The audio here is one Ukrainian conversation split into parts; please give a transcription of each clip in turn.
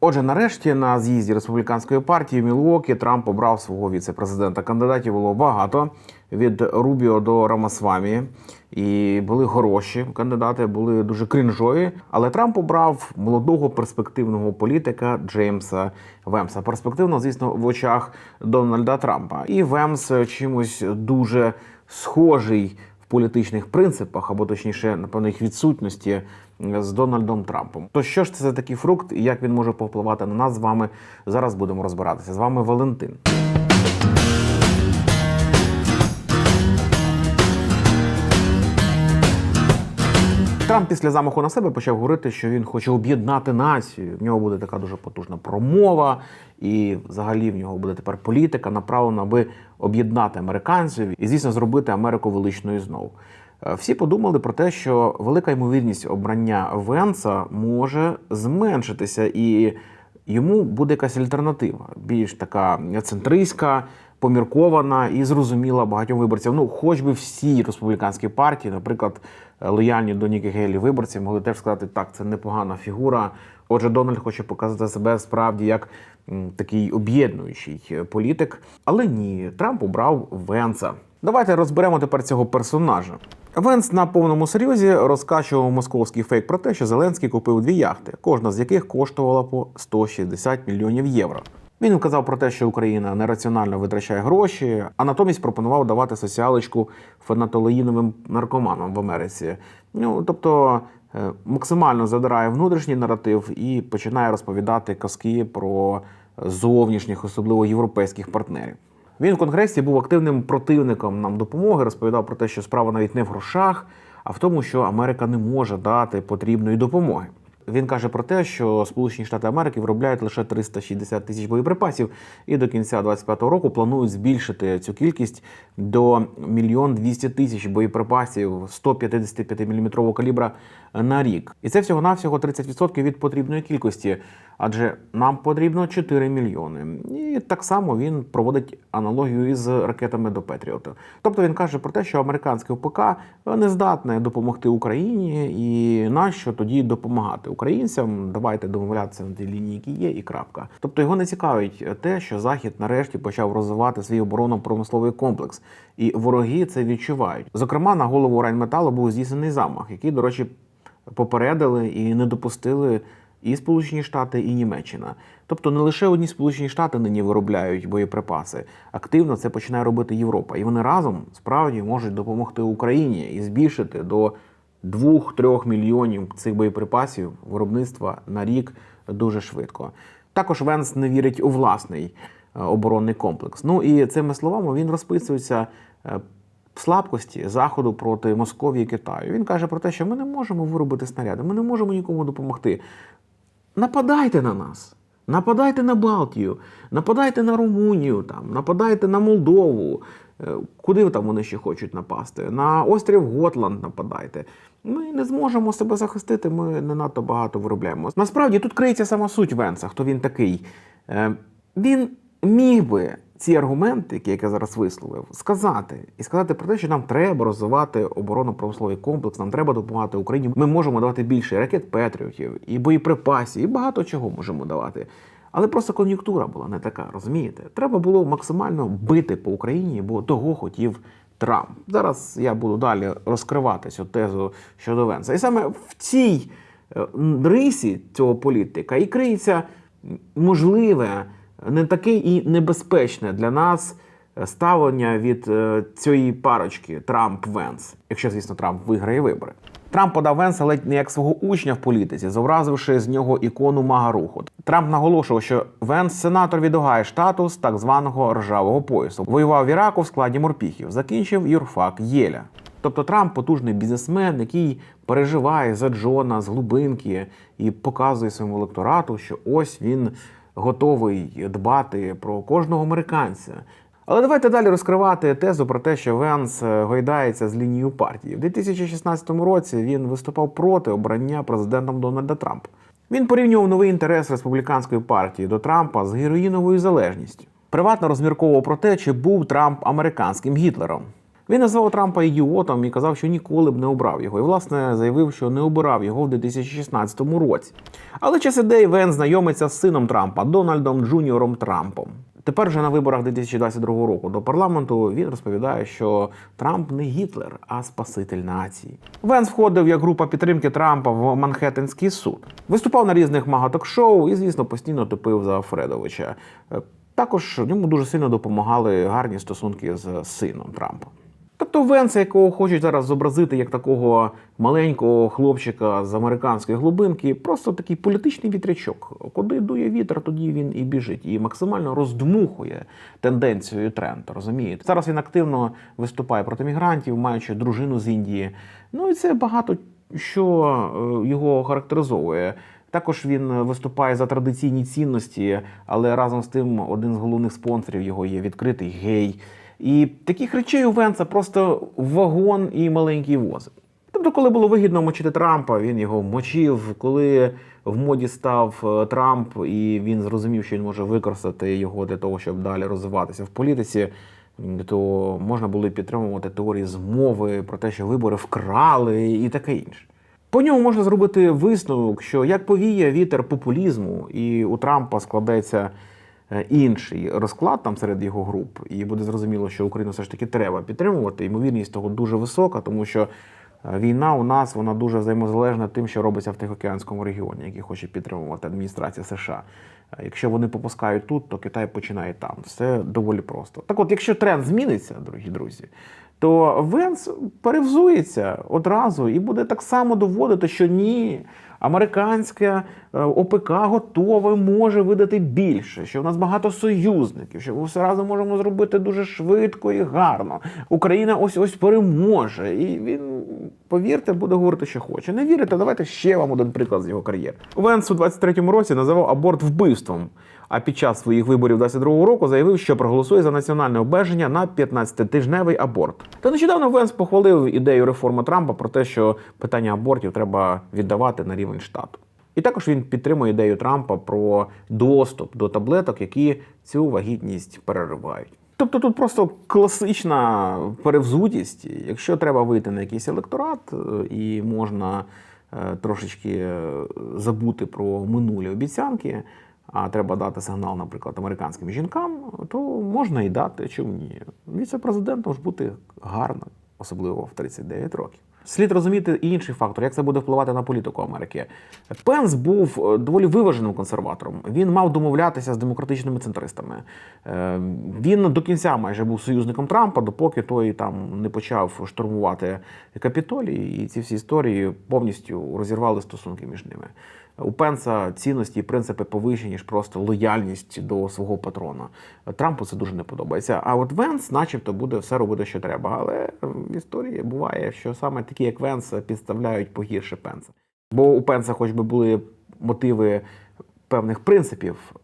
Отже, нарешті на з'їзді республіканської партії в Мілуокі Трамп обрав свого віце-президента. Кандидатів було багато від Рубіо до Рамасвамі. І були хороші кандидати, були дуже крінжові. Але Трамп обрав молодого перспективного політика Джеймса Вемса. Перспективно, звісно, в очах Дональда Трампа. І Вемс чимось дуже схожий політичних принципах, або точніше, напевно, їх відсутності з Дональдом Трампом. То що ж це за такий фрукт і як він може повпливати на нас з вами? Зараз будемо розбиратися. З вами Валентин. Трамп після замаху на себе почав говорити, що він хоче об'єднати націю. В нього буде така дуже потужна промова, і взагалі в нього буде тепер політика направлена, аби об'єднати американців і, звісно, зробити Америку величною знову. Е, Всі подумали про те, що велика ймовірність обрання Венса може зменшитися, і йому буде якась альтернатива, більш така центристська, поміркована і зрозуміла багатьом виборцям. Ну, хоч би всі республіканські партії, наприклад, лояльні до Нікі Гейлі виборці, могли теж сказати, так, це непогана фігура. Отже, Дональд хоче показати себе справді як такий об'єднуючий е, політик. Але ні, Трамп обрав Венса. Давайте розберемо тепер цього персонажа. Венс на повному серйозі розкачував московський фейк про те, що Зеленський купив дві яхти, кожна з яких коштувала по 160 мільйонів євро. Він вказав про те, що Україна нераціонально витрачає гроші, а натомість пропонував давати соціалочку фенатолеїновим наркоманам в Америці. Ну тобто е, максимально задирає внутрішній наратив і починає розповідати казки про зовнішніх, особливо європейських партнерів. Він в конгресі був активним противником нам допомоги, розповідав про те, що справа навіть не в грошах, а в тому, що Америка не може дати потрібної допомоги. Він каже про те, що Сполучені Штати Америки виробляють лише 360 тисяч боєприпасів, і до кінця 2025 року планують збільшити цю кількість до мільйон 200 тисяч боєприпасів 155 мм калібра на рік. І це всього навсього 30% від потрібної кількості, адже нам потрібно 4 мільйони. І так само він проводить аналогію із ракетами до Петріоту. Тобто він каже про те, що американське ОПК не здатне допомогти Україні, і нащо тоді допомагати українцям? Давайте домовлятися на тій лінії, які є, і крапка. Тобто його не цікавить те, що Захід нарешті почав розвивати свій оборонно-промисловий комплекс, і вороги це відчувають. Зокрема, на голову Райнметалу був здійснений замах, який, до речі, попередили і не допустили і Сполучені Штати, і Німеччина. Тобто не лише одні Сполучені Штати нині виробляють боєприпаси. Активно це починає робити Європа. І вони разом справді можуть допомогти Україні і збільшити до 2-3 мільйонів цих боєприпасів виробництва на рік дуже швидко. Також Венс не вірить у власний е, оборонний комплекс. Ну і цими словами він розписується е, слабкості Заходу проти Московії і Китаю. Він каже про те, що ми не можемо виробити снаряди, ми не можемо нікому допомогти. Нападайте на нас. Нападайте на Балтію, нападайте на Румунію, там, нападайте на Молдову. Е, Куди там вони ще хочуть напасти? На острів Готланд нападайте. Ми не зможемо себе захистити, ми не надто багато виробляємо. Насправді тут криється сама суть Венса, хто він такий. Е, Він міг би ці аргументи, які я зараз висловив, сказати і сказати про те, що нам треба розвивати оборонно-промисловий комплекс, нам треба допомагати Україні. Ми можемо давати більше ракет Петріотів, і боєприпасів, і багато чого можемо давати. Але просто кон'юнктура була не така, розумієте? Треба було максимально бити по Україні, бо того хотів Трамп. Зараз я буду далі розкривати цю тезу щодо Венса. І саме в цій е, рисі цього політика і криється можливе, не таке і небезпечне для нас ставлення від е, цієї парочки Трамп-Венс, якщо, звісно, Трамп виграє вибори. Трамп подав Венса ледь не як свого учня в політиці, зобразивши з нього ікону мага руху. Трамп наголошував, що Венс сенатор від Огайо штату так званого ржавого поясу. Воював в Іраку в складі морпіхів, закінчив юрфак Єля. Тобто Трамп потужний бізнесмен, який переживає за Джона з глибинки і показує своєму електорату, що ось він готовий дбати про кожного американця. Але давайте далі розкривати тезу про те, що Венс е, гойдається з лінією партії. В 2016 році він виступав проти обрання президентом Дональда Трампа. Він порівнював новий інтерес республіканської партії до Трампа з героїновою залежністю. Приватно розмірковував про те, чи був Трамп американським Гітлером. Він назвав Трампа ідіотом і казав, що ніколи б не обрав його. І, власне, заявив, що не обирав його в 2016 році. Але час іде, і Вен знайомиться з сином Трампа, Дональдом Джуніором Трампом. Тепер вже на виборах 2022 року до парламенту він розповідає, що Трамп не Гітлер, а спаситель нації. Венс входив як група підтримки Трампа в Манхеттенський суд. Виступав на різних мага-ток-шоу і, звісно, постійно топив за Фредовича. Е, Також йому дуже сильно допомагали гарні стосунки з сином Трампа. Тобто Венса, якого хочуть зараз зобразити як такого маленького хлопчика з американської глибинки, просто такий політичний вітрячок. Куди дує вітер, тоді він і біжить, і максимально роздмухує тенденцію і тренд. Розумієте? Зараз він активно виступає проти мігрантів, маючи дружину з Індії. Ну і це багато що е, його характеризовує. Також він виступає за традиційні цінності, але разом з тим один з головних спонсорів його є відкритий гей. І таких речей у Венса просто вагон і маленький возик. Тобто, коли було вигідно мочити Трампа, він його мочив. Коли в моді став е, Трамп, і він зрозумів, що він може використати його для того, щоб далі розвиватися в політиці, то можна було підтримувати теорії змови про те, що вибори вкрали і таке інше. По ньому можна зробити висновок, що як повіє вітер популізму, і у Трампа складеться інший розклад там серед його груп, і буде зрозуміло, що Україну все ж таки треба підтримувати. Ймовірність того дуже висока, тому що е, війна у нас вона дуже взаємозалежна тим, що робиться в Тихоокеанському регіоні, який хоче підтримувати адміністрація США. Е, Якщо вони попускають тут, то Китай починає там. Все доволі просто. Так от, якщо тренд зміниться, дорогі друзі, то Венс перевзується одразу і буде так само доводити, що ні, американське е, ОПК готове може видати більше, що в нас багато союзників, що ми все разом можемо зробити дуже швидко і гарно. Україна ось ось переможе. І він, повірте, буде говорити, що хоче. Не вірите, давайте ще вам один приклад з його кар'єри. Венс у 23-му році називав аборт вбивством. А під час своїх виборів 22-го року заявив, що проголосує за національне обмеження на 15-тижневий аборт. Та нещодавно Венс похвалив ідею реформи Трампа про те, що питання абортів треба віддавати на рівень штату. І також він підтримує ідею Трампа про доступ до таблеток, які цю вагітність переривають. Тобто тут просто класична перевзутість. Якщо треба вийти на якийсь електорат е, і можна е, трошечки е, забути про минулі обіцянки, а треба дати сигнал, наприклад, американським жінкам, то можна і дати. Чому ні? Віце-президентом ж бути гарно, особливо в 39 років. Слід розуміти і інший фактор, як це буде впливати на політику Америки. Пенс був е, доволі виваженим консерватором. Він мав домовлятися з демократичними центристами. Е, Він до кінця майже був союзником Трампа, допоки той там не почав штурмувати Капітолій, і ці всі історії повністю розірвали стосунки між ними. У Пенса цінності і принципи повищені, ніж просто лояльність до свого патрона. Трампу це дуже не подобається. А от Венс, начебто, буде все робити, що треба. Але в історії буває, що саме такі, як Венс, підставляють погірше Пенса. Бо у Пенса, хоч би були мотиви певних принципів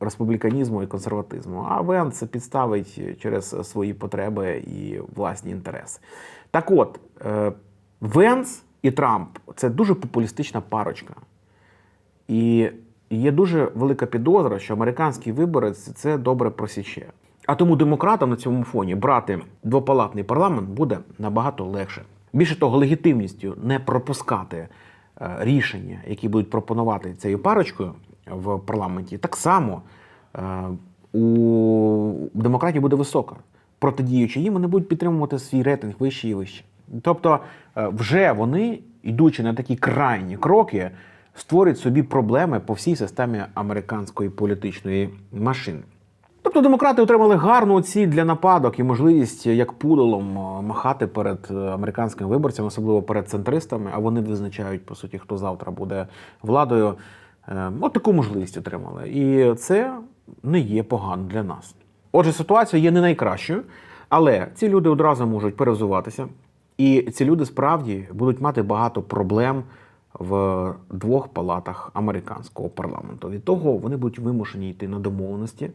республіканізму і консерватизму, а Венс підставить через свої потреби і власні інтереси. Так от, е, Венс і Трамп це дуже популістична парочка. І є дуже велика підозра, що американський виборець це добре просіче. А тому демократам на цьому фоні брати двопалатний парламент буде набагато легше. Більше того, легітимністю не пропускати е, рішення, які будуть пропонувати цією парочкою в парламенті, так само е, у демократії буде висока. Протидіючи їм, вони будуть підтримувати свій рейтинг вище і вище. Тобто, е, вже вони, йдучи на такі крайні кроки, створюють собі проблеми по всій системі американської політичної машини. Тобто демократи отримали гарну ціль для нападок і можливість як пудолом е, махати перед е, американськими виборцями, особливо перед центристами, а вони визначають по суті, хто завтра буде владою. Е, От таку можливість отримали. І це не є погано для нас. Отже, ситуація є не найкращою, але ці люди одразу можуть перевзуватися, і ці люди справді будуть мати багато проблем в двох палатах американського парламенту. Від того вони будуть вимушені йти на домовленості,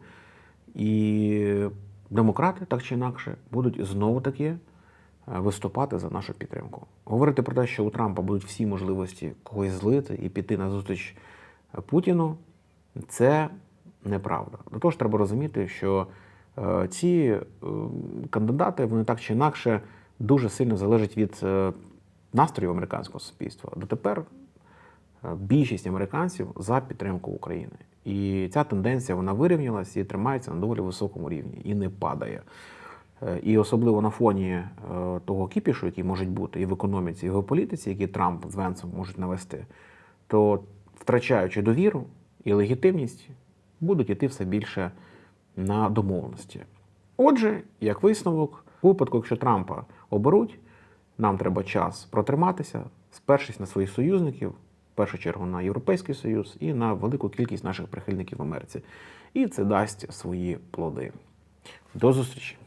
і демократи так чи інакше будуть знову таки е, виступати за нашу підтримку. Говорити про те, що у Трампа будуть всі можливості когось злити і піти на зустріч Путіну, це неправда. До того ж, треба розуміти, що Е, Ці е, кандидати вони так чи інакше дуже сильно залежать від е, настроїв американського суспільства. Дотепер е, більшість американців за підтримку України. І ця тенденція вона вирівнялась і тримається на доволі високому рівні і не падає. Е, І особливо на фоні е, того кіпішу, який може бути і в економіці, і в геополітиці, який Трамп з Венсом можуть навести, то втрачаючи довіру і легітимність, будуть іти все більше на домовленості. Отже, як висновок, у випадку, якщо Трампа оберуть, нам треба час протриматися, спершись на своїх союзників, в першу чергу на Європейський Союз і на велику кількість наших прихильників в Америці. І це дасть свої плоди. До зустрічі!